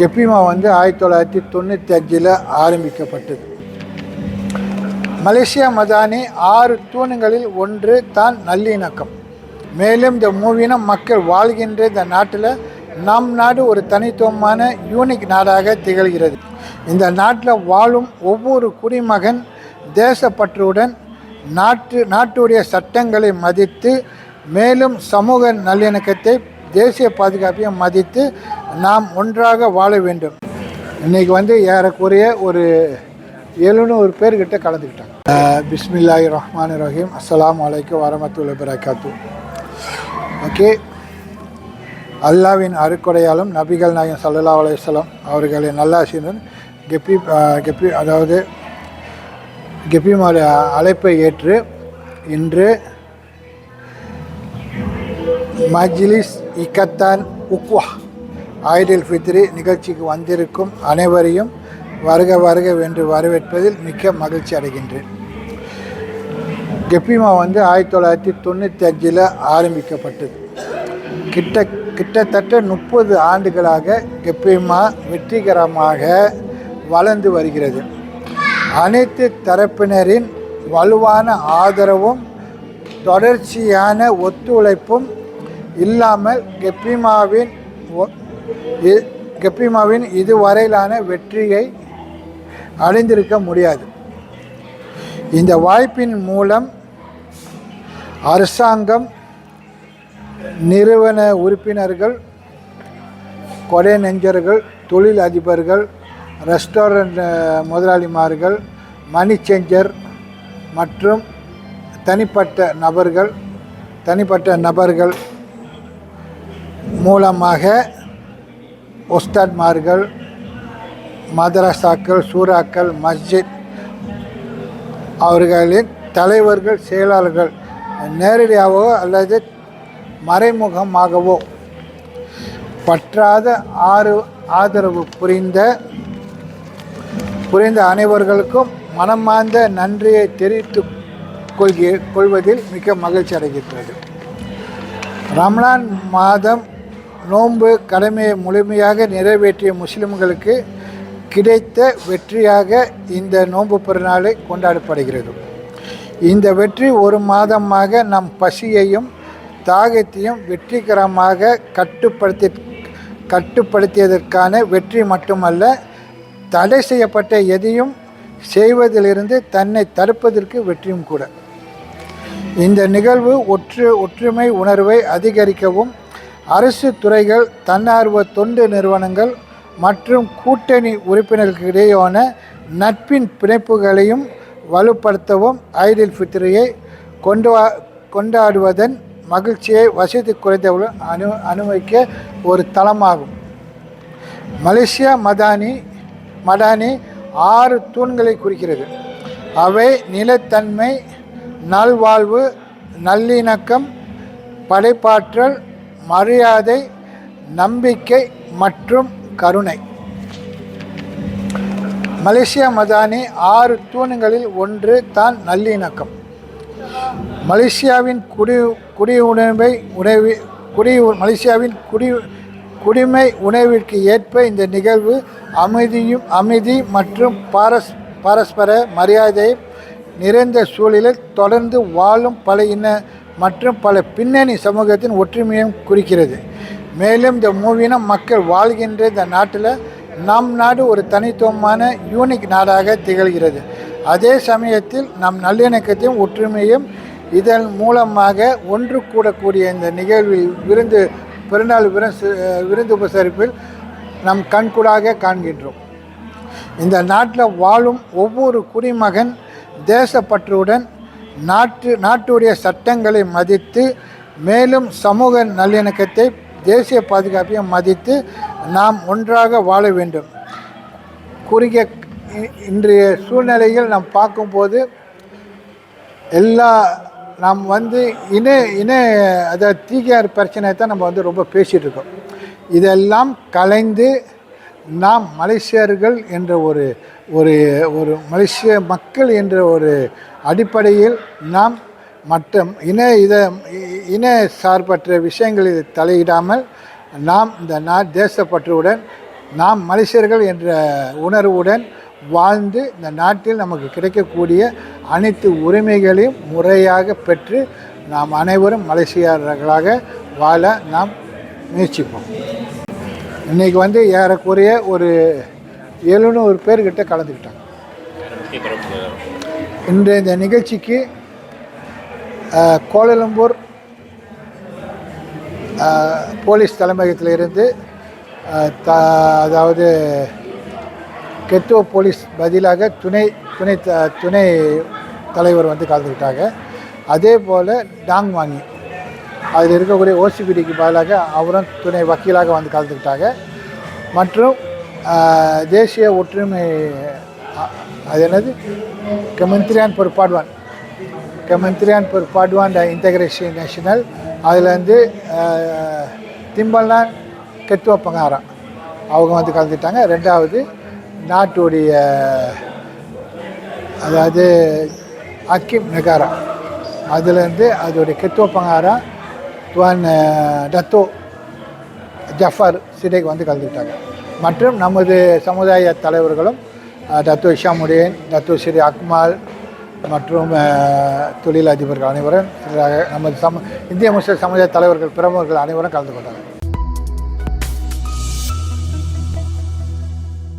கெப்பிமா வந்து ஆயிரத்தி தொள்ளாயிரத்தி தொண்ணூற்றி அஞ்சில் ஆரம்பிக்கப்பட்டது. மலேசியா மதானி ஆறு தூணுகளில் ஒன்று தான் நல்லிணக்கம். மேலும் இந்த மூவினம் மக்கள் வாழ்கின்ற இந்த நாட்டில் நம் நாடு ஒரு தனித்துவமான யூனிக் நாடாக திகழ்கிறது. இந்த நாட்டில் வாழும் ஒவ்வொரு குடிமகன் தேசப்பற்றுடன் நாட்டு நாட்டுடைய சட்டங்களை மதித்து மேலும் சமூக நல்லிணக்கத்தை தேசிய பாதுகாப்பையும் மதித்து நாம் ஒன்றாக வாழ வேண்டும். இன்றைக்கி வந்து ஏறக்குறைய ஒரு எழுநூறு பேர்கிட்ட கலந்துக்கிட்டாங்க. பிஸ்மில்லாஹி ரஹ்மான் ரஹீம். அஸ்லாம் அலைக்கும் வரமத்துல்ல பிரகாத்து ஓகே. அல்லாவின் அருக்கொடையாலும் நபிகள் நாயகம் சல்லா அலையம் அவர்களின் நல்லாசினுடன் கெப்பி கெப்பி அதாவது கெப்பிமாரி அழைப்பை ஏற்று இன்று மஜ்லிஸ் இக்கத்தான் உக்வா ஆயுடில் ஃபித்ரி நிகழ்ச்சிக்கு வந்திருக்கும் அனைவரையும் வருக வருக வென்று வரவேற்பதில் மிக்க மகிழ்ச்சி அடைகின்றேன். கெப்பிமா வந்து ஆயிரத்தி தொள்ளாயிரத்தி தொண்ணூற்றி அஞ்சில் ஆரம்பிக்கப்பட்டது. கிட்ட கிட்டத்தட்ட முப்பது ஆண்டுகளாக கெப்பிமா வெற்றிகரமாக வளர்ந்து வருகிறது. அனைத்து தரப்பினரின் வலுவான ஆதரவும் தொடர்ச்சியான ஒத்துழைப்பும் இல்லாமல் கெப்பிமாவின் ஒ- கெப்பிமாவின் இதுவரையிலான வெற்றியை அடைந்திருக்க முடியாது. இந்த வாய்ப்பின் மூலம் அரசாங்கம் நிறுவன உறுப்பினர்கள் கொடை நெஞ்சர்கள் தொழில் அதிபர்கள் ரெஸ்டாரண்ட் முதலாளிமார்கள் மணி சேஞ்சர் மற்றும் தனிப்பட்ட நபர்கள் தனிப்பட்ட நபர்கள் மூலமாக ஒஸ்தாத்மார்கள் மதரசாக்கள் சூறாக்கள் மஸ்ஜித் அவர்களின் தலைவர்கள் செயலாளர்கள் நேரடியாகவோ அல்லது மறைமுகமாகவோ பற்றாத ஆறு ஆதரவு புரிந்த புரிந்த அனைவர்களுக்கும் மனமார்ந்த நன்றியை தெரிவித்து கொள்கிற கொள்வதில் மிக மகிழ்ச்சி அடைகின்றது. ரம்லான் மாதம் நோன்பு கடமையை முழுமையாக நிறைவேற்றிய முஸ்லிம்களுக்கு கிடைத்த வெற்றியாக இந்த நோன்பு பெருநாளை கொண்டாடப்படுகிறது. இந்த வெற்றி ஒரு மாதமாக நம் பசியையும் தாகத்தையும் வெற்றிகரமாக கட்டுப்படுத்தி கட்டுப்படுத்தியதற்கான வெற்றி மட்டுமல்ல தடை செய்யப்பட்ட எதையும் செய்வதிலிருந்து தன்னை தடுப்பதற்கு வெற்றியும் கூட. இந்த நிகழ்வு ஒற்று ஒற்றுமை உணர்வை அதிகரிக்கவும் அரசு துறைகள் தன்னார்வ தொண்டு நிறுவனங்கள் மற்றும் கூட்டணி உறுப்பினர்களுக்கிடையேயான நட்பின் பிணைப்புகளையும் வலுப்படுத்தவும் ஐதில் ஃபித்ரியை கொண்டு வா கொண்டாடுவதன் மகிழ்ச்சியை வசதி குறைந்தவர்கள் அனு அனுபவிக்க ஒரு தளமாகும். மலேசியா மதானி மடானி ஆறு தூண்களை குறிக்கிறது. அவை நிலத்தன்மை நல்வாழ்வு நல்லிணக்கம் படைப்பாற்றல் மரியாதை நம்பிக்கை மற்றும் கருணை. மலேசியா மதானி ஆறு தூண்களில் ஒன்று தான் நல்லிணக்கம். மலேசியாவின் குடி குடி உணவு உணவி குடி மலேசியாவின் குடி குடிமை உணவிற்கு ஏற்ப இந்த நிகழ்வு அமைதியும் அமைதி மற்றும் பாரஸ் பரஸ்பர மரியாதை நிறைந்த சூழலில் தொடர்ந்து வாழும் பல இன மற்றும் பல பின்னணி சமூகத்தின் ஒற்றுமையும் குறிக்கிறது. மேலும் இந்த மூவினம் மக்கள் வாழ்கின்ற இந்த நாட்டில் நம் நாடு ஒரு தனித்துவமான யூனிக் நாடாக திகழ்கிறது. அதே சமயத்தில் நம் நல்லிணக்கத்தையும் ஒற்றுமையும் இதன் மூலமாக ஒன்று கூடக்கூடிய இந்த நிகழ்வில் விருந்து பெருநாள் விருந்து விருந்து உபசரிப்பில் நம் கண்கூடாக காண்கின்றோம். இந்த நாட்டில் வாழும் ஒவ்வொரு குடிமகன் தேசப்பற்றுடன் நாட்டு நாட்டுடைய சட்டங்களை மதித்து மேலும் சமூக நல்லிணக்கத்தை தேசிய பாதுகாப்பையும் மதித்து நாம் ஒன்றாக வாழ வேண்டும். குறுகிய இன்றைய சூழ்நிலையில் நாம் பார்க்கும்போது எல்லா நாம் வந்து இன இன அதாவது தீகார் பிரச்சனை தான் நம்ம வந்து ரொம்ப பேசிகிட்டு இருக்கோம். இதெல்லாம் கலைந்து நாம் மலேசியர்கள் என்ற ஒரு ஒரு ஒரு மலேசிய மக்கள் என்ற ஒரு அடிப்படையில் நாம் மற்ற இன இத இன சார்பற்ற விஷயங்களில் தலையிடாமல் நாம் இந்த நா தேசப்பற்றுடன் நாம் மலேசியர்கள் என்ற உணர்வுடன் வாழ்ந்து இந்த நாட்டில் நமக்கு கிடைக்கக்கூடிய அனைத்து உரிமைகளையும் முறையாக பெற்று நாம் அனைவரும் மலேசியர்களாக வாழ நாம் முயற்சிப்போம். இன்றைக்கி வந்து ஏறக்குறைய ஒரு எழுநூறு பேர்கிட்ட கலந்துக்கிட்டாங்க. இன்றைய இந்த நிகழ்ச்சிக்கு அஹ், கோலாலம்பூர் போலீஸ் தலைமையகத்திலிருந்து இருந்து த அதாவது கெட்டோ போலீஸ் பதிலாக துணை துணை த- துணை தலைவர் வந்து கலந்துக்கிட்டாங்க. அதே போல் டாங் வாங்கி அதில் இருக்கக்கூடிய ஓசிபிடிக்கு பதிலாக அவரும் துணை வக்கீலாக வந்து கலந்துக்கிட்டாங்க. மற்றும் தேசிய ஒற்றுமை அது என்னது? கெமந்திரியான் பொறுப்பாடுவான் கமெண்ட்ரியான் பொறுப்பாடுவான் இன்டகிரேஷன் நேஷனல். அதில் வந்து அஹ், திம்பல்லான் கெட்டுவ பங்காரம் அவங்க வந்து கலந்துட்டாங்க. ரெண்டாவது நாட்டுடைய அதாவது அக்கிம் நெகாரா. அதுலேருந்து அதோடைய கெத்துவ பங்காரா துவான் டத்தோ ஜஃபர் சிடைக்கு வந்து கலந்துக்கிட்டாங்க மற்றும் நமது சமுதாய தலைவர்களும் தத்துவ ஷாமுடேன் தத்துவ ஸ்ரீ அக்மால் மற்றும் தொழிலதிபர்கள் அனைவரும் நமது சம இந்திய முஸ்லிம் சமுதாய தலைவர்கள் பிரமுகர்கள் அனைவரும் கலந்து கொண்டார்கள்.